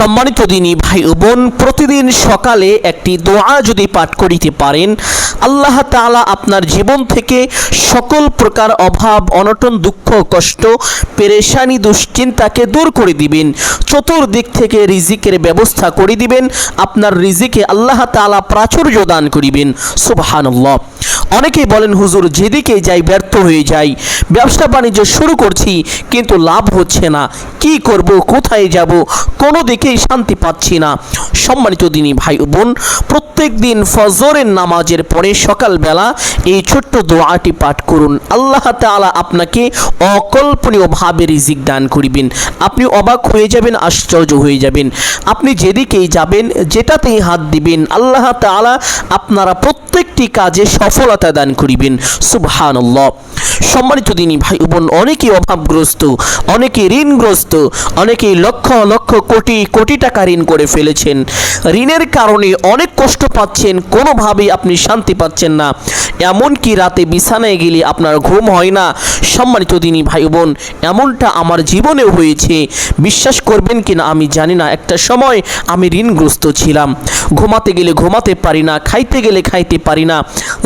সম্মানিত দিনী ভাই বোন, প্রতিদিন সকালে একটি দোয়া যদি পাঠ করিতে পারেন, আল্লাহ তাআলা আপনার জীবন থেকে সকল প্রকার অভাব, অনটন, দুঃখ, কষ্ট, পেরেশানি, দুশ্চিন্তাকে দূর করে দিবেন। চতুর্দিক থেকে রিজিকের ব্যবস্থা করে দিবেন। আপনার রিজিকে আল্লাহ তাআলা প্রাচুর্য দান করিবেন। সুবহানাল্লাহ। অনেকেই বলেন, হুজুর, যেদিকে যাই ব্যর্থ হয়ে যাই। ব্যবসা বাণিজ্য শুরু করছি, কিন্তু লাভ হচ্ছে না। কি করব? কোথায় যাব? কোনো দিকেই শান্তি পাচ্ছি না। সম্মানিত দিনী ভাই বোন, প্রত্যেক দিন ফজরের নামাজের পরে সকালবেলা এই ছোট্ট দোয়াটি পাঠ করুন। আল্লাহ তাআলা আপনাকে অকল্পনীয়ভাবে রিজিক দান করিবেন। আপনি অবাক হয়ে যাবেন, আশ্চর্য হয়ে যাবেন। আপনি যেদিকেই যাবেন, যেটাতেই হাত দিবেন, আল্লাহ তাআলা আপনারা প্রত্যেকটি কাজে সফলতা দান করিবেন। সুবহানাল্লাহ। সম্মানিত দিনী ভাই বোন, অনেকেই অভাবগ্রস্ত অনেকে ঋণগ্রস্ত, অনেকেই লক্ষ লক্ষ কোটি কোটি টাকা ঋণ করে ফেলেছেন। ঋণের কারণে অনেক কষ্ট পাচ্ছেন, কোনোভাবেই আপনি শান্তি পাচ্ছেন না। এমনকি রাতে বিছানায় গেলে আপনার ঘুম হয় না। সম্মানিত দিনী ভাই বোন এমনটা আমার জীবনেও হয়েছে। বিশ্বাস করবেন কিনা আমি জানি না। একটা সময় আমি ঋণগ্রস্ত ছিলাম। ঘুমাতে গেলে ঘুমাতে পারি না, খাইতে গেলে খাইতে পারি না।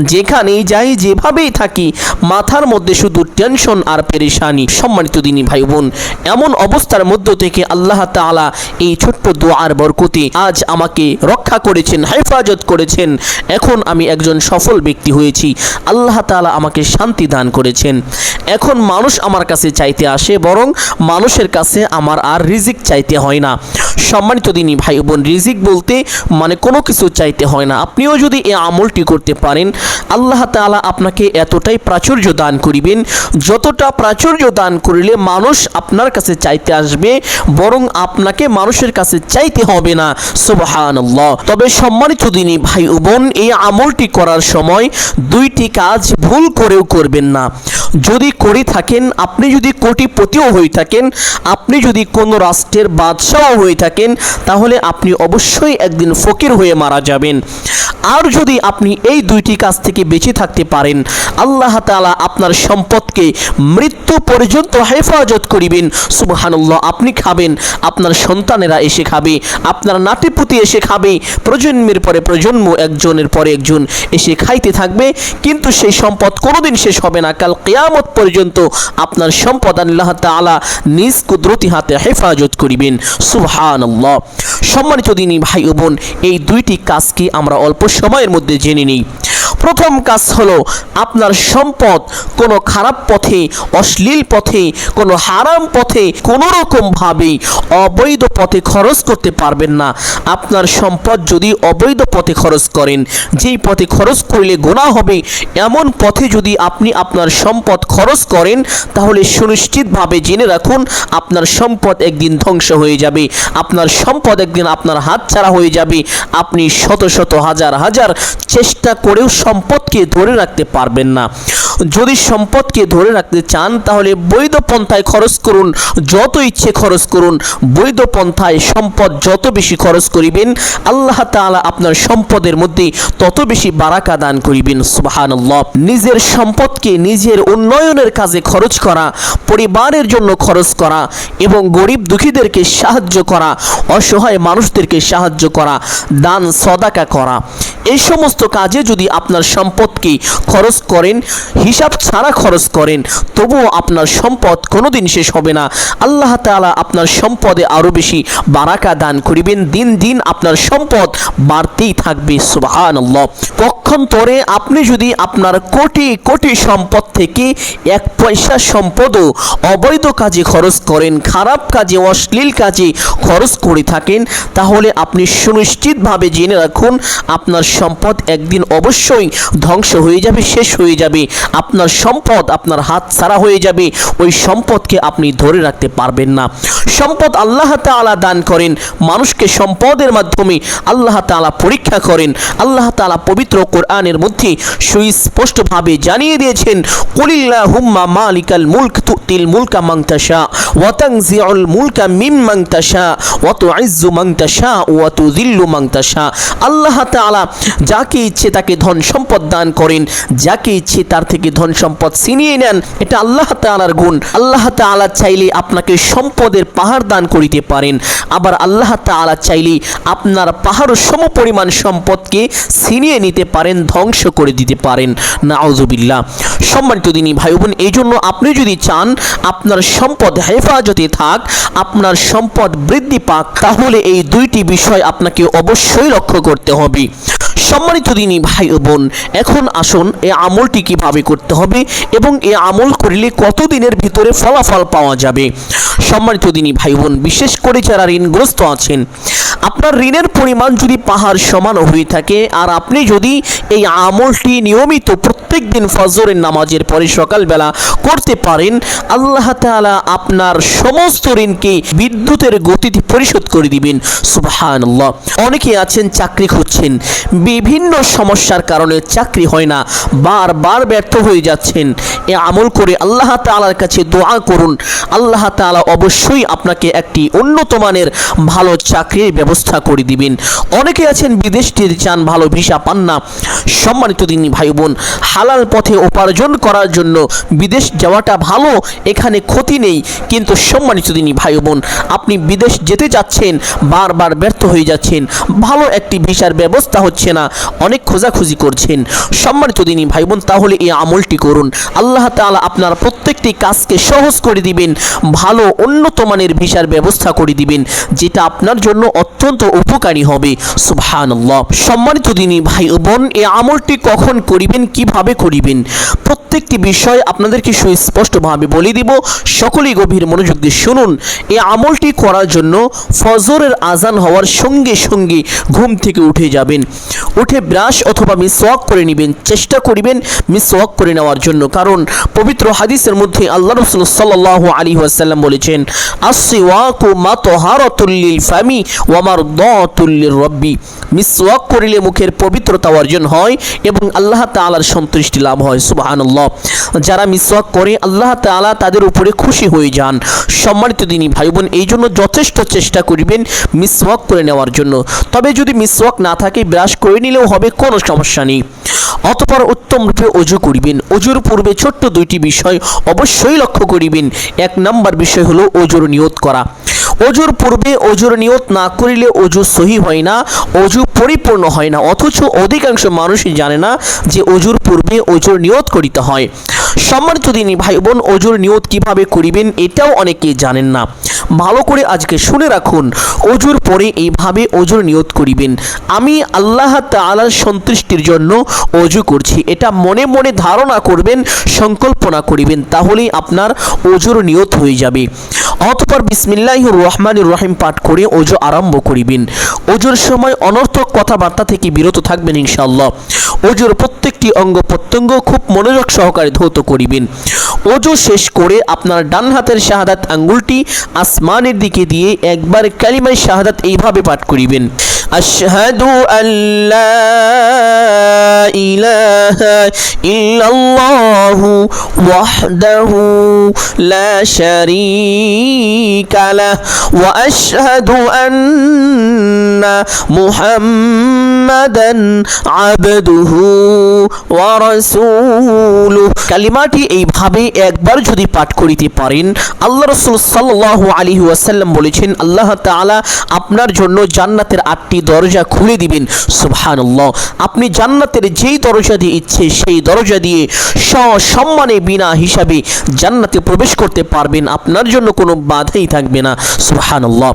যেখানেই যাই, যেভাবেই থাকি, মাথার মধ্যে শুধু টেনশন আর পেরেশানি। সম্মানিত দিনী ভাই বোন এমন অবস্থার মধ্য থেকে আল্লাহ তাআলা এই ছোট্ট দোয়ার বরকতে আজ আমাকে রক্ষা করেছেন, হেফাজত করেছেন। এখন আমি একজন সফল ব্যক্তি হয়েছি। আল্লাহ তাআলা আমাকে শান্তি দান করেছেন। এখন মানুষ আমার কাছে চাইতে আসে, বরং মানুষের কাছে আমার আর রিজিক চাইতে হয় না। সম্মানিত দিনী ভাই বোন, রিজিক বলতে মানে কোনো কিছু চাইতে হয় না। আপনিও যদি এই আমলটি করতে পারেন, আল্লাহ তাআলা আপনাকে এতটাই প্রাচুর্য দান করিবেন, যতটা প্রাচুর্য দান করিলে মানুষ আপনার কাছে চাইতে আসবে, বরং আপনাকে মানুষের কাছে চাইতে হবে না। সুবহানাল্লাহ। তবে সম্মানিত দিনী ভাই বোন, এই আমলটি করার সময় দুইটি কাজ ভুল করেও করবেন না। যদি করে থাকেন, আপনি যদি কোটিপতিও হয়ে থাকেন, আপনি যদি কোনো রাষ্ট্রের বাদশাহ হয়ে থাকেন, তাহলে আপনি অবশ্যই একদিন ফকির হয়ে মারা যাবেন। আর যদি আপনি এই দুইটি কাজ থেকে বেঁচে থাকতে পারেন, আল্লাহ তাআলা আপনার সম্পদকে মৃত্যু পর্যন্ত হেফাজত করিবেন। সুবহানাল্লাহ, আপনি খাবেন, আপনার সন্তানেরা এসে খাবে, আপনার নাতিপুতি এসে খাবে, প্রজন্মের পরে প্রজন্ম, একজনের পরে একজন এসে খাইতে থাকবে কিন্তু সেই সম্পদ কোনোদিন শেষ হবে না। কাল কেয়ামত পর্যন্ত আপনার সম্পদ আল্লাহ তালা নিজ কুদরতি হাতে হেফাজত করিবেন। সুহান সম্মানিত দিনী ভাই ও বোন, এই দুইটি কাজকে আমরা অল্প সময়ের মধ্যে জেনে নিই? প্রথম কাজ হলো আপনার সম্পদ কোনো খারাপ পথে, অশ্লীল পথে, কোনো হারাম পথে কোনো রকমভাবেই অবৈধ পথে খরচ করতে পারবেন না। আপনার সম্পদ যদি অবৈধ পথে খরচ করেন, যেই পথে খরচ করলে গোনা হবে, এমন পথে যদি আপনি আপনার সম্পদ খরচ করেন, তাহলে সুনিশ্চিতভাবে জেনে রাখুন আপনার সম্পদ একদিন ধ্বংস হয়ে যাবে। আপনার সম্পদ একদিন আপনার হাত ছাড়া হয়ে যাবে। আপনি শত শত হাজার হাজার চেষ্টা করেও সম্পদকে ধরে রাখতে পারবেন না। যদি সম্পদকে ধরে রাখতে চান, তাহলে বৈধ পন্থায় খরচ করুন, যত ইচ্ছে খরচ করুন। বৈধ পন্থায় সম্পদ যত বেশি খরচ করিবেন, আল্লাহ তাআলা আপনার সম্পদের মধ্যে তত বেশি বারাকা দান করিবেন, সুবহানাল্লাহ। নিজের সম্পদকে নিজের উন্নয়নের কাজে খরচ করা, পরিবারের জন্য খরচ করা, এবং গরিব দুঃখীদেরকে সাহায্য করা, অসহায় মানুষদেরকে সাহায্য করা, দান, সদাকা করা। এই সমস্ত কাজে যদি আপনার সম্পদকে খরচ করেন হিসাব ছাড়া খরচ করেন, তবুও আপনার সম্পদ কোনোদিন শেষ হবে না। আল্লাহ তাআলা আপনার সম্পদে আরও বেশি বারাকা দান করিবেন। দিন দিন আপনার সম্পদ বাড়তেই থাকবে, সুবহানাল্লাহ। পক্ষান্তরে আপনি যদি আপনার কোটি কোটি সম্পদ থেকে এক পয়সা সম্পদও অবৈধ কাজে খরচ করেন, খারাপ কাজে, অশ্লীল কাজে খরচ করে থাকেন, তাহলে আপনি সুনিশ্চিতভাবে জেনে রাখুন, আপনার সম্পদ একদিন অবশ্যই ধ্বংস হয়ে যাবে, শেষ হয়ে যাবে। আপনার সম্পদ আপনার হাত ছাড়া হয়ে যাবে, ওই সম্পদকে আপনি ধরে রাখতে পারবেন না। সম্পদ আল্লাহ তাআলা দান করেন, মানুষকে সম্পদের মাধ্যমে আল্লাহ তাআলা পরীক্ষা করেন, আল্লাহ তাআলা পবিত্র কোরআনের মধ্যে সুস্পষ্টভাবে জানিয়ে দিয়েছেন, কুলিল্লাহুম্মা মালিকাল মুলক তুতিল মুলকা মান তাশা, ওয়া মুলকা মিম্মান তাশা, ওয়া তুইজ্জু মান তাশা, ওয়া তুযিল্লু মান তাশা। আল্লাহ তাআলা যাকে ইচ্ছে তাকে ধন সম্পদ দান করেন, যাকে ইচ্ছে তার থেকে ধন সম্পদ ছিনিয়ে নেন, এটা আল্লাহ তাআলার গুণ। আল্লাহ তাআলা চাইলে আপনাকে সম্পদের পাহাড় দান করিতে পারেন। আবার আল্লাহ তাআলা চাইলে আপনার পাহাড় সম পরিমাণ সম্পদকে ছিনিয়ে নিতে পারেন, ধ্বংস করে দিতে পারেন। নাউজুবিল্লাহ। সম্মানিত দিনী ভাই বোন এই জন্য আপনি যদি চান আপনার সম্পদ হেফাজতে থাক, আপনার সম্পদ বৃদ্ধি পাক, তাহলে এই দুইটি বিষয় আপনাকে অবশ্যই লক্ষ্য করতে হবে। সম্মানিত দিনী ভাই বোন এখন আসুন এই আমলটি কীভাবে করতে হবে এবং এই আমল করিলে কতদিনের ভিতরে ফলাফল পাওয়া যাবে? সম্মানিত দিনী ভাই বোন বিশেষ করে যারা ঋণগ্রস্ত আছেন, আপনার ঋণের পরিমাণ যদি পাহাড় সমান হয়ে থাকে আর আপনি যদি এই আমলটি নিয়মিত প্রত্যেক দিন ফজরের নামাজের পরে সকালবেলা করতে পারেন, আল্লাহ তাআলা আপনার সমস্ত ঋণকে বিদ্যুতের গতিতে পরিশোধ করে দিবেন। সুবহানাল্লাহ। অনেকে আছেন, চাকরি খুঁজছেন। বিভিন্ন সমস্যার কারণে চাকরি হয় না। বারবার ব্যর্থ হয়ে যাচ্ছেন। এ আমল করে আল্লাহ তাআলার কাছে দোয়া করুন। আল্লাহ তাআলা অবশ্যই আপনাকে একটি উন্নত মানের ভালো চাকরির ব্যবস্থা করে দিবেন। অনেকে আছেন, বিদেশ চান, ভালো ভিসা পান না। সম্মানিত দিনী ভাই বোন হালাল পথে উপার্জন করার জন্য বিদেশ যাওয়াটা ভালো, এখানে ক্ষতি নেই। কিন্তু সম্মানিত দিনী ভাই বোন আপনি বিদেশ যেতে যাচ্ছেন, বারবার ব্যর্থ হয়ে যাচ্ছেন, ভালো একটি ভিসার ব্যবস্থা হচ্ছে না, অনেক খোঁজাখুঁজি করছেন। সম্মানিত দিনী ভাই বোন তাহলে এই আমলটি করুন। আল্লাহ তাআলা আপনার প্রত্যেকটি কাজকে সহজ করে দিবেন, ভালো, উন্নত মানের ভিসার ব্যবস্থা করে দিবেন, যেটা আপনার জন্য অত্যন্ত উপকারী হবে। সুবহানাল্লাহ। সম্মানিত দিনী ভাই বোন এ আমলটি কখন করিবেন, কীভাবে করিবেন, প্রত্যেকটি বিষয় আপনাদেরকে সুস্পষ্টভাবে বলে দিব। সকলেই গভীর মনোযোগ দিয়ে শুনুন। এই আমলটি করার জন্য ফজরের আজান হওয়ার সঙ্গে সঙ্গে ঘুম থেকে উঠে যাবেন। উঠে ব্রাশ অথবা মিসওয়াক করে নেবেন, চেষ্টা করিবেন মিসওয়াক করে নেওয়ার জন্য। কারণ পবিত্র হাদিসের মধ্যে আল্লাহ রসুল সাল্লাহ আলী ওয়াসাল্লাম বলেছেন আসিওয়াকু মাতহারাতুল্লিল ফামি ওয়ামার দতুল্লির রব্বি। মিসওয়াক করিলে মুখের পবিত্রতা অর্জন হয় এবং আল্লাহ তাআলার সন্তুষ্টি লাভ হয় যারা মিসওয়াক করে, আল্লাহ তাআলা তাদের উপরে খুশি হয়ে যান। সম্মানিত দিনী ভাই বোন এই জন্য যথেষ্ট চেষ্টা করিবেন মিসওয়াক করে নেওয়ার জন্য। তবে যদি মিসওয়াক না থাকে, ব্রাশ করে নিলেও হবে, কোনো সমস্যা নেই। অতপর উত্তম রূপে অজু করিবেন। অজুর পূর্বে ছোট্ট দুইটি বিষয় অবশ্যই লক্ষ্য করিবেন। এক নাম্বার বিষয় হলো অজুর নিয়ত করা। অজুর পূর্বে অজুর নিয়ত না করিলে অজু সহি হয় না অজু পরিপূর্ণ হয় না। অথচ অধিকাংশ মানুষই জানে না যে অজুর পূর্বে অজুর নিয়ত করিতে হয়। সম্মানিত দিনী ভাই বোন অজুর নিয়ত কীভাবে করিবেন এটাও অনেকেই জানেন না। ভালো করে আজকে শুনে রাখুন অজুর পরে এইভাবে অজুর নিয়ত করিবেন। আমি আল্লাহ তাআলার সন্তুষ্টির জন্য অজু করছি। এটা মনে মনে ধারণা করবেন, সংকল্পনা করিবেন, তাহলেই আপনার অজুর নিয়ত হয়ে যাবে। অতপর বিসমিল্লাহির রহমান রহিম পাঠ করে অজু আরম্ভ করিবেন। অজুর সময় অনর্থক কথাবার্তা থেকে বিরত থাকবেন ইনশাআল্লাহ। অজুর প্রত্যেকটি অঙ্গ প্রত্যঙ্গ খুব মনোযোগ সহকারে ধৌত করিবেন। ওজো শেষ করে আপনার ডান হাতের শাহাদাত আঙ্গুলটি আসমানের দিকে দিয়ে একবার কালিমায় শাহাদাত এইভাবে পাঠ করিবেন। আশহাদু আল্লাহ ইল্লাল্লাহু ওয়াহদাহু লা শারীকা লাহ ওয়া আশহাদু আন্না মুহাম্মাদান আবদুহু ওয়া রাসূলুহু কালিমাটি এইভাবে একবার যদি পাঠ করিতে পারেন, আল্লাহ রসুল সাল্লাল্লাহু আলাইহি ওয়াসাল্লাম বলেছেন, আল্লাহ তাআলা আপনার জন্য জান্নাতের আটটি দরজা খুলে দিবেন। সুবহানাল্লাহ। আপনি জান্নাতের যেই দরজা দিয়ে ইচ্ছে, সেই দরজা দিয়ে সসম্মানে বিনা হিসাবে জান্নাতে প্রবেশ করতে পারবেন। আপনার জন্য কোনো বাধাই থাকবে না। সুবহানাল্লাহ।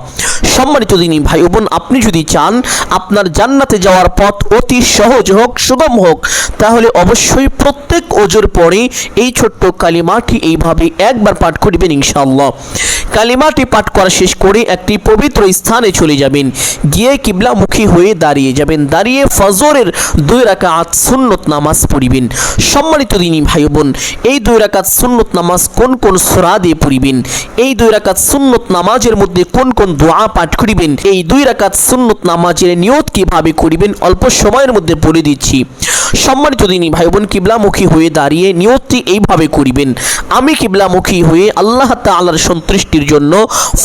সম্মানিত দিনী ভাই বোন, আপনি যদি চান আপনার জান্নাতে যাওয়ার পথ অতি সহজ হোক, সুগম হোক, তাহলে অবশ্যই প্রত্যেক ওজোর পরে এই ছোট্ট কালিমাটি এইভাবে একবার পাঠ করিবেন ইনশাআল্লাহ। কালিমাটি পাঠ করা শেষ করে একটি পবিত্র স্থানে চলে যাবেন। গিয়ে কিবলামুখী হয়ে দাঁড়িয়ে যাবেন। দাঁড়িয়ে ফজরের দুই রাকাত রাকাত সুন্নত নামাজ পড়িবেন। সম্মানিত দিনী ভাই বোন এই দুই রাকাত সুন্নত নামাজ কোন কোন সূরা দিয়ে পড়িবেন? এই দুই রাকাত সুন্নত নামাজের মধ্যে কোন কোন দোয়া পাঠ করিবেন? এই দুই রাকাত সুন্নত নামাজের নিয়ত কীভাবে করিবেন? অল্প সময়ের মধ্যে বলে দিচ্ছি। সম্মানিত দিনী ভাই বোন কিবলামুখী হয়ে দাঁড়িয়ে নিয়তটি এইভাবে করিবেন। আমি কিবলামুখী হয়ে আল্লাহ তাআলার সন্তুষ্টির জন্য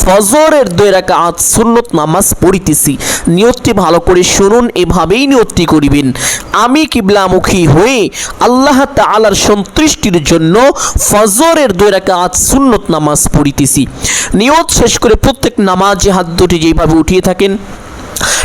ফজরের দুই রাকাত সুন্নত নামাজ পড়িতেছি। নিয়তটি ভালো করে শুনুন, এভাবেই নিয়তটি করিবেন। আমি কিবলামুখী হয়ে আল্লাহ তালার সন্তুষ্টির জন্য ফজরের দুই রাকাত সুন্নত নামাজ পড়িতেছি। নিয়ত শেষ করে প্রত্যেক নামাজে হাত দুটি যেভাবে উঠিয়ে থাকেন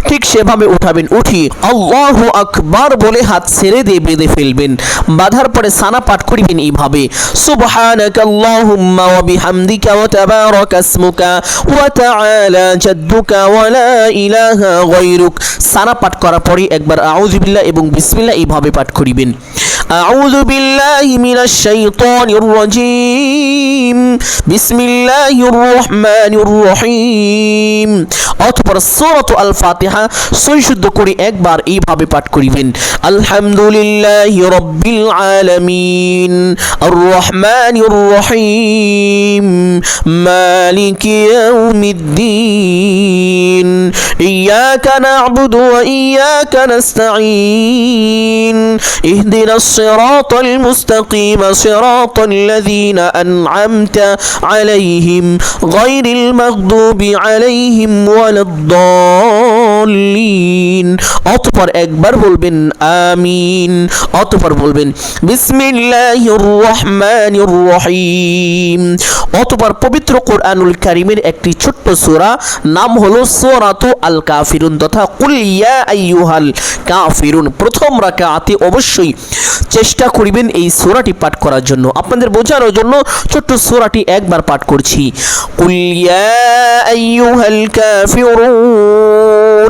ঠিক সেভাবে উঠাবেন উঠি আল্লাহ আকবার বলে হাত ছেড়ে দিয়ে বেঁধে ফেলবেন বাঁধার পরে সানা পাঠ করিবেন এইভাবে সুবহানাক আল্লাহুম্মা ওয়া বিহামদিকা ওয়া তাবারাক ইসমুকা ওয়া তাআলা জাদ্দুকা ওয়া লা ইলাহা গায়রুক সানা পাঠ করার পরে একবার আউযু বিল্লাহ এবং বিসমিল্লাহ এইভাবে পাঠ করিবেন أعوذ بالله من الشيطان الرجيم بسم الله الرحمن الرحيم অতঃপর সূরাত আল ফাতিহা সই শুদ্ধ করে একবার এইভাবে পাঠ করিবেন আলহামদুলিল্লাহি রাব্বিল আলামিন আর রহমানির রহিম মালিকি ইয়াউমিদ্দিন ইয়াকা না'বুদু ওয়া ইয়াকা নাস্তাঈন ইহদিনাস সিরাতাল মুস্তাকিম সিরাতাল লাযীনা আন'আমতা আলাইহিম গায়রিল মাগদুবি আলাইহিম ওয়ালাদ-দাল্লিন অতঃপর একবার বলবেন আমিন। অতঃপর বলবেন বিসমিল্লাহির রহমানির রহিম অতঃপর পবিত্র কোরআনুল কারিমের একটি ছোট্ট সূরা, নাম হলো সূরাতু আল কাফিরুন তথা কুল ইয়া আইয়ুহাল কাফিরুন। প্রথম রাকাতে অবশ্যই চেষ্টা করিবেন এই সূরাটি পাঠ করার জন্য। আপনাদের বোঝানোর জন্য ছোট্ট সূরাটি একবার পাঠ করছি। কুল ইয়া আইয়ুহাল কাফিরুন।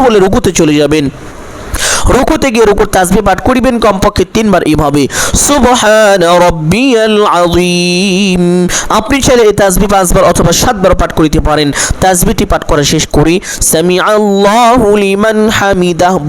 বলে রুকুতে চলে যাবেন। রুকুতে গিয়ে রুকুর তাসবিহ পাঠ করিবেন, কমপক্ষে তিনবার এইভাবে সুবহান রব্বিয়াল আপনি চাইলে এই তাসবিহ পাঁচবার অথবা সাতবার পাঠ করিতে পারেন। তাসবিহটি পাঠ করা শেষ করে সামি লিমান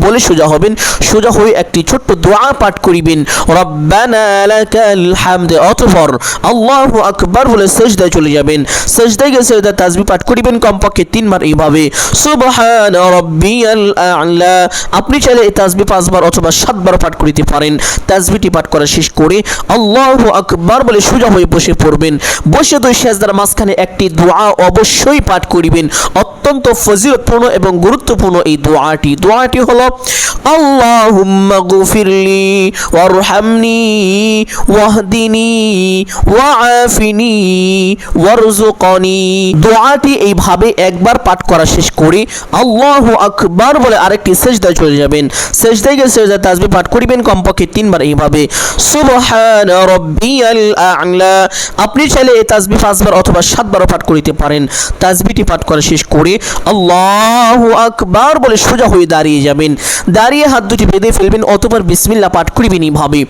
বলে সোজা হবেন। সোজা হয়ে একটি ছোট্ট দোয়া পাঠ করিবেন, রব্বানা লাকাল হামদ অতঃপর আল্লাহু আকবার বলে সেজদায় চলে যাবেন। সেজদায় সেজদা তাসবিহ পাঠ করিবেন, কমপক্ষে তিনবার এইভাবে সুবহান রব্বিয়াল আ'লা আপনি চাইলে এই তাসবি পাঁচবার অথবা সাতবার পাঠ করিতে পারেন। তাজবিটি পাঠ করা শেষ করে আল্লাহ আকবার বলে সোজা হয়ে বসে পড়বেন। বসে দুই সেজদার মাঝখানে একটি দোয়া অবশ্যই পাঠ করিবেন। অত্যন্ত ফজিলতপূর্ণ এবং গুরুত্বপূর্ণ এই দোয়াটি। দোয়াটি হলো, আল্লাহুম্মা গফিরলি ওয়ারহামনি ওয়াহদিনি ওয়াআফিনি ওয়ারজুকনি দোয়াটি এইভাবে একবার পাঠ করা শেষ করে আল্লাহু আকবার বলে আরেকটি সেজদায় চলে যাবেন। সেজদায় গিয়ে সেজদা তাসবিহ পাঠ করিবেন কমপক্ষে তিনবার এইভাবে। সুবহান রাব্বিয়াল আ'লা। আপনি চাইলে এই তাসবিহ পাঁচবার অথবা সাতবারও পাঠ করিতে পারেন। তাসবিহটি পাঠ করা শেষ করে আল্লাহু আকবার বলে সোজা হয়ে দাঁড়িয়ে যাবেন। দাঁড়িয়ে হাত দুটি বেঁধে ফেলবেন অতঃপর বিসমিল্লাহ পাঠ করিবেন এইভাবে।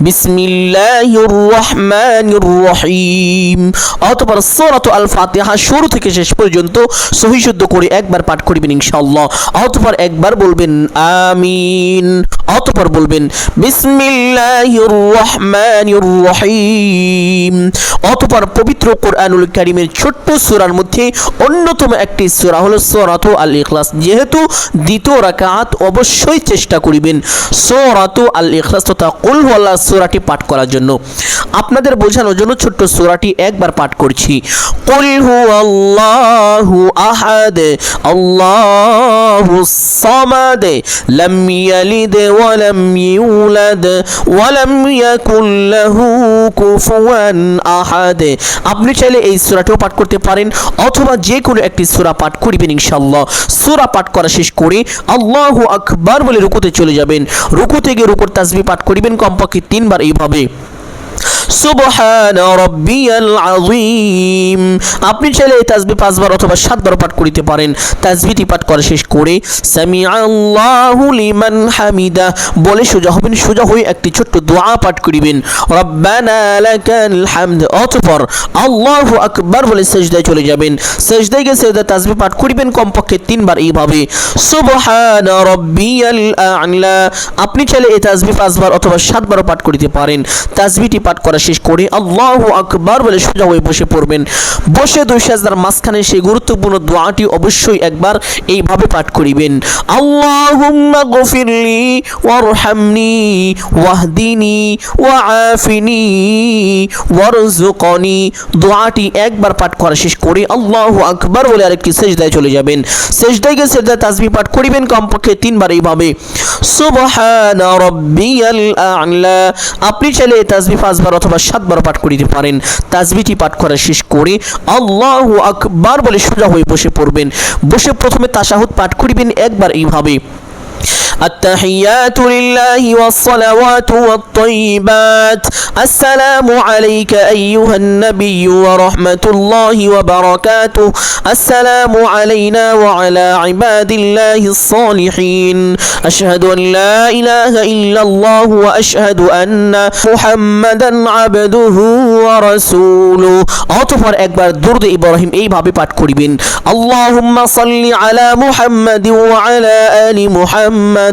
বিসমিল্লাহির রহমানির রহিম। অতঃপর সূরাত আল ফাতিহা শুরু থেকে শেষ পর্যন্ত সহি শুদ্ধ করে একবার পাঠ করিবেন ইনশাআল্লাহ। অতঃপর একবার বলবেন আমিন। অতঃপর বলবেন, বিসমিল্লাহির রহমানির রহিম। অতঃপর পবিত্র কোরআনুল কারীমের ছোট্ট সূরার মধ্যে অন্যতম একটি সূরা হলো সূরাতু আল ইখলাস যেহেতু দ্বিতীয় রাকাত অবশ্যই চেষ্টা করিবেন সূরাতু আল ইখলাস তথা কুল ওয়াল্লাহ সূরাটি পাঠ করার জন্য। আপনাদের বোঝানোর জন্য ছোট্ট সূরাটি একবার পাঠ করছি। কুল হুয়াল্লাহু আহাদ আল্লাহুস সামাদ, লাম يلد ولم يولد ولم يكن له كفوا أحد আপনি চাইলে এই সূরাটাও পাঠ করতে পারেন অথবা যে কোনো একটি সূরা পাঠ করিবেন ইনশাআল্লাহ সূরা পাঠ করা শেষ করে আল্লাহু আকবার বলে রুকুতে চলে যাবেন রুকু থেকে রুকুর তাসবিহ পাঠ করিবেন কমপক্ষে তিনবার এইভাবে সুবহান রব্বিয়াল আযীম। আপনি চাইলে এই তাসবিহ পাঁচবার অথবা সাতবার পাঠ করিতে পারেন। তাসবিহটি পাঠ করা শেষ করে আল্লাহু লিমান হামিদা বলে সোজা হবেন, সোজা হয়ে একটি ছোট্ট দোয়া পাঠ করিবেন। লাকাল হামদ অতঃপর আল্লাহু আকবার বলে চলে যাবেন। গিয়ে তাসবিহ পাঠ করিবেন কমপক্ষে তিনবার এইভাবে। সুবহান রব্বিয়াল আ'লা আপনি চাইলে এই তাসবিহ পাঁচবার অথবা সাতবারও পাঠ করিতে পারেন। তাসবিহটি পাঠ করা শেষ করে আল্লাহু আকবার বলে সোজা হয়ে বসে পড়বেন। বসে দুই সাজদার মাঝখানে সেই গুরুত্বপূর্ণ দোয়াটি অবশ্যই একবার এইভাবে পাঠ করিবেন। আল্লাহুম্মা গফিরলি ওয়ারহামনি ওয়াহদিনি ওয়াআফিনি ওয়ারজুকনি দোয়াটি একবার পাঠ করা শেষ করে আল্লাহু আকবার বলে আরেকটি সেজদায় চলে যাবেন। সেজদায় গিয়ে সেজদায় তাসবিহ পাঠ করিবেন কমপক্ষে তিনবার এইভাবে। সুবহান রব্বিয়াল আ'লা। আপনি চাইলে তাসবিহ পাঁচবার অথবা সাতবার পাঠ করিতে পারেন, তাজবিটি পাঠ করা শেষ করে আল্লাহ আকবার বলে সোজা হয়ে বসে পড়বেন। বসে প্রথমে তাসাহুদ পাঠ করিবেন, একবার এইভাবে। التحيات لله والصلوات والطيبات السلام عليك أيها النبي ورحمة الله وبركاته السلام علينا وعلى عباد الله الصالحين أشهد أن لا إله إلا الله وأشهد أن محمدا عبده ورسوله অতঃপর একবার দুরুদ ইব্রাহিম এইভাবে পাঠ করিবেন আল্লাহুম্মা সাল্লি আলা মুহাম্মাদিন ওয়া আলা আলি মুহাম্মাদ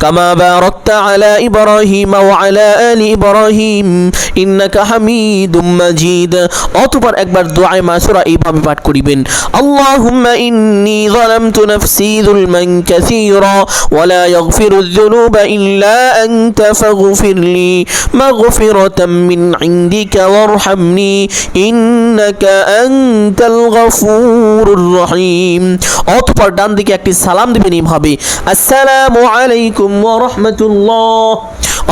كما باركت على إبراهيم وعلى آل إبراهيم إنك حميد مجيد অতপর একবার দোয়ায় মাসুরা এইভাবে পাঠ করিবেন اللهم إني ظلمت نفسي ظلما كثيرا ولا يغفر الذنوب إلا أنت فاغفر لي مغفرة من عندك وارحمني إنك أنت الغفور الرحيم অতপর ডান দিকে একটি সালাম দিবেন এইভাবে আসসালামু আলাইকুম ওয়া রাহমাতুল্লাহ।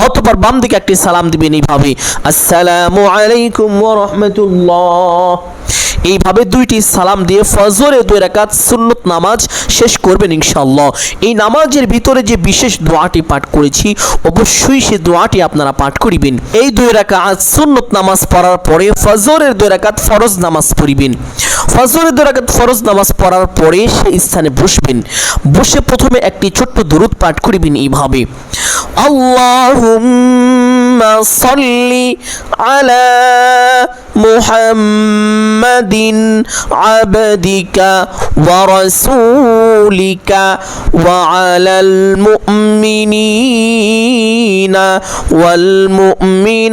অতপর বাম দিকে একটি সালাম দিবেন এইভাবে আসসালামু আলাইকুম ওয়া রাহমাতুল্লাহ। এইভাবে দুইটি সালাম দিয়ে ফজরে দুই রাকাত সুন্নত নামাজ শেষ করবেন ইনশাআল্লাহ। এই নামাজের ভিতরে যে বিশেষ দোয়াটি পাঠ করেছি, অবশ্যই সে দোয়াটি আপনারা পাঠ করিবেন। এই দুই রাকাত সুন্নত নামাজ পড়ার পরে ফজরের দুই রাকাত ফরজ নামাজ পড়িবেন। ফজরের দুই রাকাত ফরজ নামাজ পড়ার পরে সেই স্থানে বসবেন। বসে প্রথমে একটি ছোট্ট দরুদ পাঠ করিবেন এইভাবে। আল্লাহুম্মা সাল্লি আলা محمد عبدك ورسولك وعلى المؤمنين والمؤمنات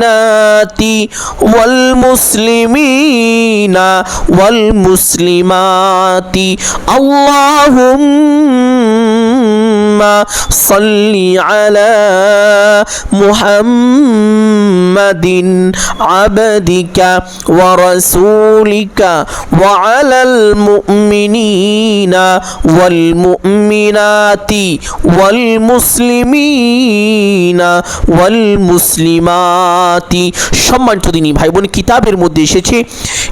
والمسلمين والمسلمات. اللهم মুসলিমাতি। সম্মানিত দিনী ভাই বোন কিতাবের মধ্যে এসেছে,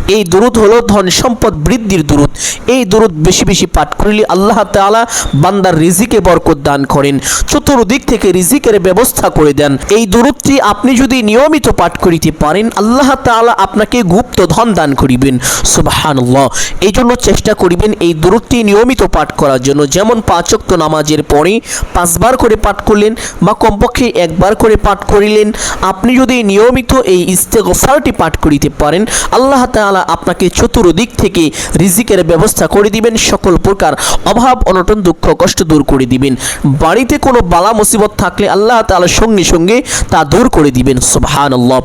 এই দরুদ হলো ধন সম্পদ বৃদ্ধির দরুদ। এই দরুদ বেশি বেশি পাঠ করিলে আল্লাহ তাআলা বান্দার রিজিকে বরকত দান করেন। চতুর্দিক থেকে রিজিকের ব্যবস্থা করে দেন। এই দরুদটি আপনি যদি নিয়মিত পাঠ করিতে পারেন, আল্লাহ তাআলা আপনাকে গুপ্ত ধন দান করিবেন। সুবহানাল্লাহ। এই জন্য চেষ্টা করিবেন এই দরুদটি নিয়মিত পাঠ করার জন্য। যেমন পাঁচ ওয়াক্ত নামাজের পরে পাঁচবার করে পাঠ করলেন বা কমপক্ষে একবার করে পাঠ করিলেন, আপনি যদি নিয়মিত এই ইস্তেগফারটি পাঠ করিতে পারেন, আল্লাহ তাআলা আপনাকে চতুর্দিক থেকে রিজিকের ব্যবস্থা করে দিবেন। সকল প্রকার অভাব, অনটন, দুঃখ, কষ্ট দূর করে দিবেন। বাড়িতে কোনো বালা মুসিবত থাকলে আল্লাহ তাআলা সঙ্গে সঙ্গে তা দূর করে দিবেন, সুবহানাল্লাহ।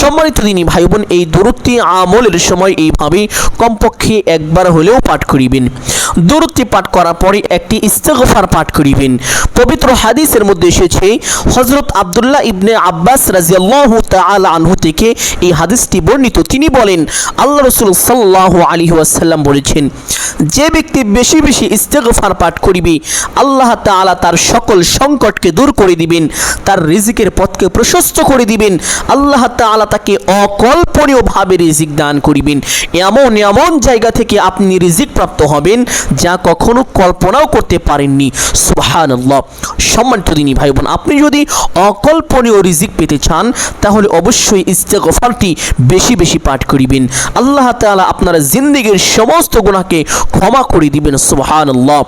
সম্মানিত দিনী ভাই বোন এই দূরত্বে আমলের সময় এইভাবে কমপক্ষে একবার হলেও পাঠ করিবেন। দূরত্বে পাঠ করার পরে একটি ইস্তেগফার পাঠ করিবেন। পবিত্র হাদিসের মধ্যে এসেছে হজরত আব্দুল্লাহ ইবনে আব্বাস রাজিয়াল্লাহু তাআলা আনহু থেকে এই হাদিসটি বর্ণিত। তিনি বলেন, আল্লাহ রসুল সাল্লাল্লাহু আলাইহি ওয়াসাল্লাম বলেছেন, যে ব্যক্তি বেশি বেশি ইস্তেগফার পাঠ করিবে, আল্লাহ তাআলা তার সকল সংকটকে দূর করে দিবেন, তার রিজিকের পথকে প্রশস্ত করে দিবেন, আল্লাহ তাআলা তাকে অকল্পনীয়ভাবে রিজিক দান করিবেন। এমন এমন জায়গা থেকে আপনি রিজিক প্রাপ্ত হবেন যা কখনো কল্পনাও করতে পারেননি। সুবহানাল্লাহ। সম্মানিত দিনী ভাই বোন আপনি যদি অকল্পনীয় রিজিক পেতে চান, তাহলে অবশ্যই ইস্তেগফারটি বেশি বেশি পাঠ করিবেন। আল্লাহ তাআলা আপনার জিন্দেগীর সমস্ত গুনাহকে ক্ষমা করে দিবেন, সুবহানাল্লাহ।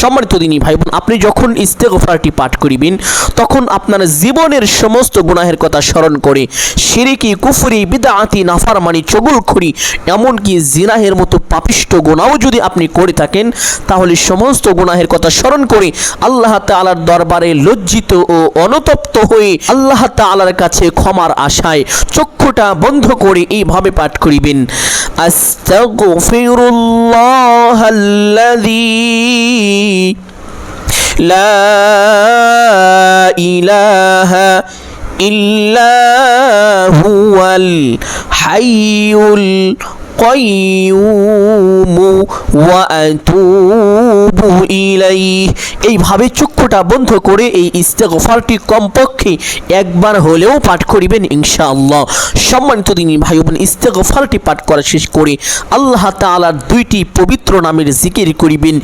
সম্মানিত দিনী ভাই বোন আপনি যখন ইস্তেগফারটি পাঠ করিবেন, তখন আপনার জীবনের সমস্ত গুনাহের কথা স্মরণ করে শিরিকি কুফরি, বিদআতি, নাফারমানি, চগুলখুরি, এমনকি জিনাহের মতো পাপিষ্ট গুনাহও যদি আপনি করে থাকেন, তাহলে সমস্ত গুনাহের কথা স্মরণ করে আল্লাহ তাআলার দরবারে লজ্জিত ও অনুতপ্ত হয়ে আল্লাহ তাআলার কাছে ক্ষমার আশায় চক্ষুটা বন্ধ করে এইভাবে পাঠ করিবেন। আস্তাগফিরুল্লাহাল্লাযী لا إله إلا هو الحي এইভাবে চক্ষুটা বন্ধ করে এই ইস্তেগফারটি কমপক্ষে একবার হলেও পাঠ করিবেন ইনশাআল্লাহ। সম্মানিত দিনী ভাই বোন ইস্তেগফারটি পাঠ করা শেষ করে আল্লাহ তাআলার দুইটি পবিত্র নামের জিকির করিবেন।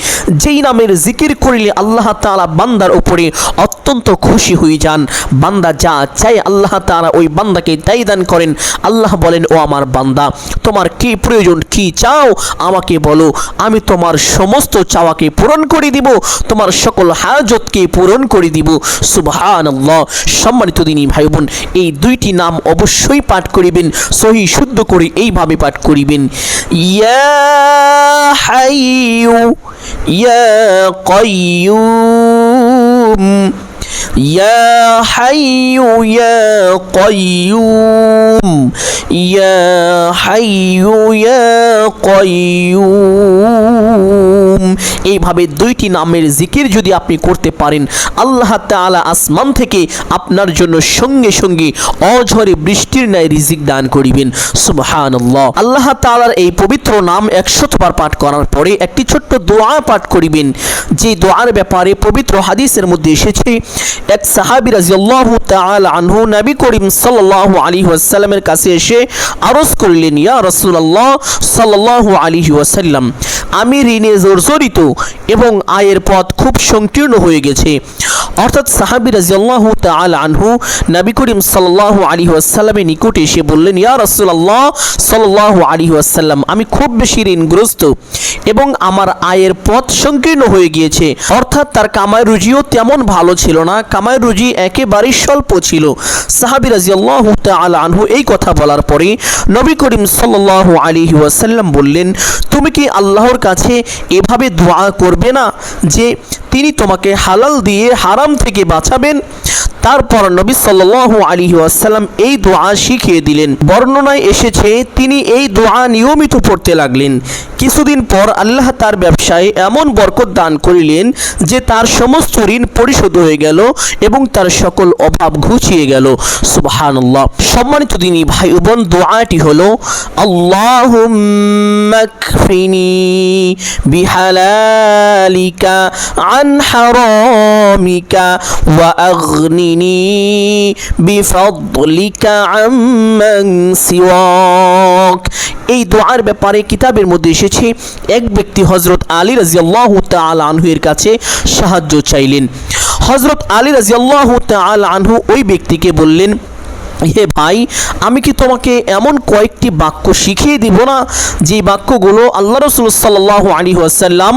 যেই নামের জিকির করিলে আল্লাহ তাআলা বান্দার উপরে অত্যন্ত খুশি হয়ে যান। বান্দা যা চাই আল্লাহ তাআলা ওই বান্দাকে তাই দান করেন। আল্লাহ বলেন, ও আমার বান্দা, তোমার কি প্রয়োজন কি চাও আমাকে বলো। আমি তোমার সমস্ত চাওয়াকে পূরণ করে দিব, তোমার সকল হাজতকে পূরণ করে দিব। সুবহানাল্লাহ। সম্মানিত দিনী ভাই বোন এই দুইটি নাম অবশ্যই পাঠ করিবেন, সহি শুদ্ধ করে এইভাবে পাঠ করিবেন। ইয়া হাইয়ু, ইয়া কাইয়ুম। يا حي يا قيوم يا حي يا قيوم এইভাবে দুইটি নামের জিকির যদি আপনি করতে পারেন আল্লাহ তাআলা আসমান থেকে আপনার জন্য সঙ্গে সঙ্গে অঝরে বৃষ্টির ন্যায় রিজিক দান করিবেন সুবহানাল্লাহ আল্লাহ তাআলার এই পবিত্র নাম একশতবার পাঠ করার পরে একটি ছোট্ট দোয়া পাঠ করিবেন যে দোয়ার ব্যাপারে পবিত্র হাদিসের মধ্যে এসেছে এক সাহাবি রাদিয়াল্লাহু তাআলা আনহু নবী করিম সাল্লাল্লাহু আলাইহি ওয়াসাল্লামের কাছে এসে আরজ করলেন, ইয়া রাসূলুল্লাহ সাল্লাল্লাহু আলাইহি ওয়াসাল্লাম আমি ঋণে জর্জরিত এবং আয়ের পথ খুব সংকীর্ণ হয়ে গেছে। অর্থাৎ সাহাবী রাদিয়াল্লাহু তাআলা আনহু নবী করিম সাল্লাল্লাহু আলাইহি ওয়াসাল্লামের নিকটে এসে বললেন, ইয়া রাসূলুল্লাহ সাল্লাল্লাহু আলাইহি ওয়াসাল্লাম, আমি খুব বেশি ঋণগ্রস্ত এবং আমার আয়ের পথ সংকীর্ণ হয়ে গিয়েছে। অর্থাৎ তার কামাই রুজিও তেমন ভালো ছিল না, কামাই রুজি একেবারেই স্বল্প ছিল। সাহাবী রাদিয়াল্লাহু তাআলা আনহু এই কথা বলার পরে নবী করিম সাল্লাল্লাহু আলাইহি ওয়াসাল্লাম বললেন, তুমি কি আল্লাহর কাছে এভাবে দোয়া করবে না যে তিনি তোমাকে হালাল দিয়ে হারাম থেকে বাঁচাবেন। তারপর নবী সাল্লাল্লাহু আলাইহি ওয়াসাল্লাম এই দোয়া শিখিয়ে দিলেন। বর্ণনায় এসেছে, তিনি এই দোয়া নিয়মিত পড়তে লাগলেন। কিছুদিন পর আল্লাহ তার ব্যবসায় এমন বরকত দান করিলেন যে তার সমস্ত ঋণ পরিশোধ হয়ে গেল এবং তার সকল অভাব ঘুচিয়ে গেল। সুবহানাল্লাহ। সম্মানিত দিনী ভাই বোন, দোয়াটি হলো কফিনি বিহালালিকা হারামিকা ওয়া আগনিনি বিফদলিকা আম্মান সিওয়াক এই দোয়ার ব্যাপারে কিতাবের মধ্যে এসেছে, এক ব্যক্তি হজরত আলী রাজিয়াল্লাহু তাআলা আনহু এর কাছে সাহায্য চাইলেন। হজরত আলী রাজিয়াল্লাহু তাআলা আনহু ওই ব্যক্তিকে বললেন, হে ভাই, আমি কি তোমাকে এমন কয়েকটি বাক্য শিখিয়ে দিব না, যে বাক্যগুলো আল্লাহ রসুল সাল্লাহ আলী আসাল্লাম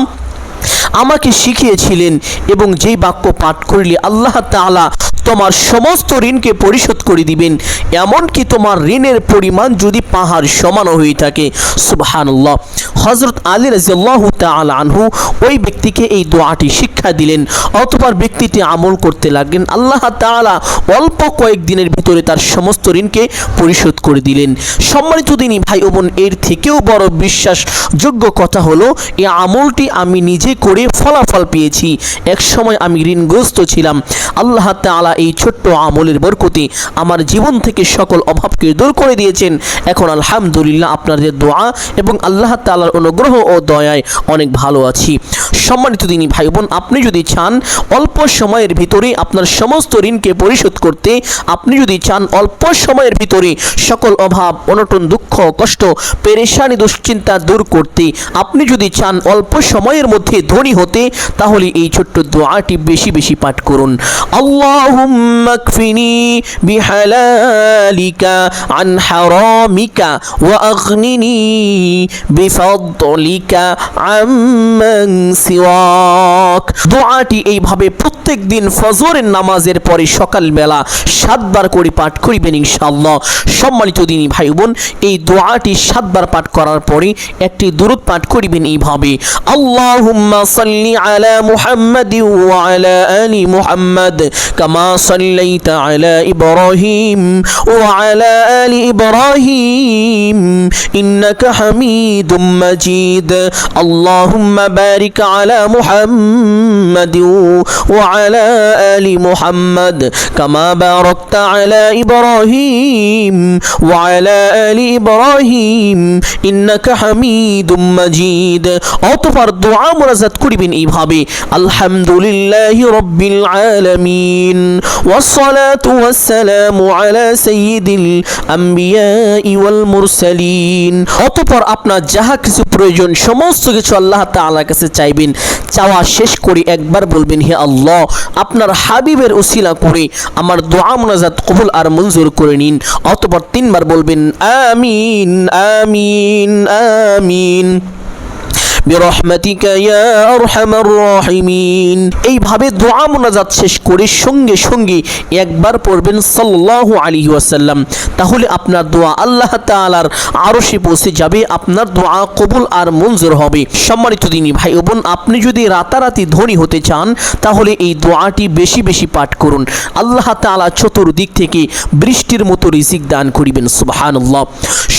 আমাকে শিখিয়েছিলেন এবং যেই বাক্য পাঠ করলে আল্লাহ তাআলা তোমার সমস্ত ঋণকে পরিশোধ করে দিবেন। এমনকি তোমার ঋণের পরিমাণ যদি পাহাড় সমান হয়ে থাকে। সুবহানাল্লাহ। হজরত আলী রাজিয়াল্লাহ তাআলা আনহু ওই ব্যক্তিকে এই দোয়াটি শিক্ষা দিলেন। অতপর ব্যক্তিটি আমল করতে লাগলেন। আল্লাহ তাআলা অল্প কয়েকদিনের ভিতরে তার সমস্ত ঋণকে পরিশোধ করে দিলেন। সম্মানিত দিনী ভাই ও বোন, এর থেকেও বড় বিশ্বাসযোগ্য কথা হলো এই আমলটি আমি নিজে করে ফলাফল পেয়েছি। এক সময় আমি ঋণগ্রস্ত ছিলাম। আল্লাহ তাআলা এই ছোট্ট আমলের বরকতে আমার জীবন থেকে সকল অভাবকে দূর করে দিয়েছেন। এখন আলহামদুলিল্লাহ আপনাদের দোয়া এবং আল্লাহ তালার অনুগ্রহ ও দয়ায় অনেক ভালো আছি। সম্মানিত দিনী ভাই বোন আপনি যদি চান অল্প সময়ের ভিতরে আপনার সমস্ত ঋণকে পরিশোধ করতে, আপনি যদি চান অল্প সময়ের ভিতরে সকল অভাব, অনটন, দুঃখ, কষ্ট, পেরেশানি, দুশ্চিন্তা দূর করতে, আপনি যদি চান অল্প সময়ের মধ্যে ধনী হতে, তাহলে এই ছোট্ট দোয়াটি বেশি বেশি পাঠ করুন। আল্লাহুম্মা কফিনি বিহালালিকা আন হারামিকা ওয়া আগনিনি বিফাদলিকা আম্মান সিওয়াক। দোয়াটি এইভাবে প্রত্যেক দিন ফজরের নামাজের পরে সকালবেলা সাতবার করে পাঠ করিবেন ইনশাআল্লাহ। সম্মানিত দিনী ভাই বোন এই দোয়াটি সাতবার পাঠ করার পরে একটি দূরত পাঠ করিবেন এইভাবে। আল্লাহুম্মা সাল্লি আলা মুহাম্মাদি ওয়া আলা আলি মুহাম্মাদ, কামা ইব্রাহিম ওয়া আলা আলি ইব্রাহিম ইন্নাকা হামিদুম মাজিদ আল্লাহুম্মা বারিক আলা মুহাম্মাদ ওয়া আলা আলি মুহাম্মাদ কামা বারাকতা আলা ইব্রাহিম ওয়া আলা আলি ইব্রাহিম ইন্নাকা হামিদুম মাজিদ অতঃপর দোয়া মুনাজাত করিবেন এইভাবে। আলহামদুলিল্লাহি রাব্বিল আলামিন। والصلاة والسلام على سيد الأنبياء والمرسلين অতঃপর আপনার যাহা কিছু প্রয়োজন সমস্ত কিছু আল্লাহ তাআলার কাছে চাইবেন চাওয়া শেষ করে একবার বলবেন হে আল্লাহ আপনার হাবিবের উসিলা করে আমার দোয়া মুনাজাত কবুল আর মঞ্জুর করে নিন অতঃপর তিনবার বলবেন আমিন আমিন আমিন এইভাবে দোয়া মোনাজাত শেষ করে সঙ্গে সঙ্গে একবার পড়বেন সাল্লাল্লাহু আলাইহি ওয়াসাল্লাম। তাহলে আপনার দোয়া আল্লাহ তালার তাআলার সে পৌঁছে যাবে, আপনার দোয়া কবুল আর মঞ্জুর হবে। সম্মানিত দিনী ভাই বোন, আপনি যদি রাতারাতি ধনী হতে চান, তাহলে এই দোয়াটি বেশি বেশি পাঠ করুন। আল্লাহ তাআলা চতুর্দিক থেকে বৃষ্টির মতো রিজিক দান করিবেন, সুবহানাল্লাহ।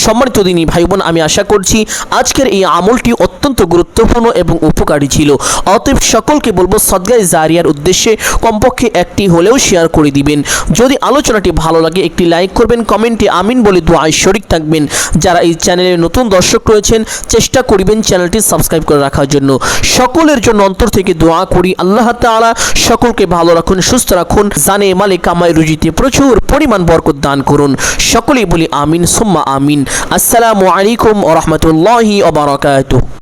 সম্মানিত দিনী ভাই বোন, আমি আশা করছি আজকের এই আমলটি অত্যন্ত গুরুত্বপূর্ণ এবং উপকারী ছিল। অতএব সকলকে বলব, সদগায় জারিয়ার উদ্দেশ্যে কমপক্ষে একটি হলেও শেয়ার করে দিবেন। যদি আলোচনাটি ভালো লাগে, একটি লাইক করবেন, কমেন্টে আমিন বলে দোয়ায় শরিক থাকবেন। যারা এই চ্যানেলে নতুন দর্শক রয়েছেন, চেষ্টা করিবেন চ্যানেলটি সাবস্ক্রাইব করে রাখার জন্য। সকলের জন্য অন্তর থেকে দোয়া করি, আল্লাহ তাআলা সকলকে ভালো রাখুন, সুস্থ রাখুন, জানে মালে কামাই রুজিতে প্রচুর পরিমাণ বরকত দান করুন। সকলেই বলি আমিন, সুম্মা আমিন। আসসালামু আলাইকুম ওয়া রাহমাতুল্লাহি ওয়া বারাকাতুহু।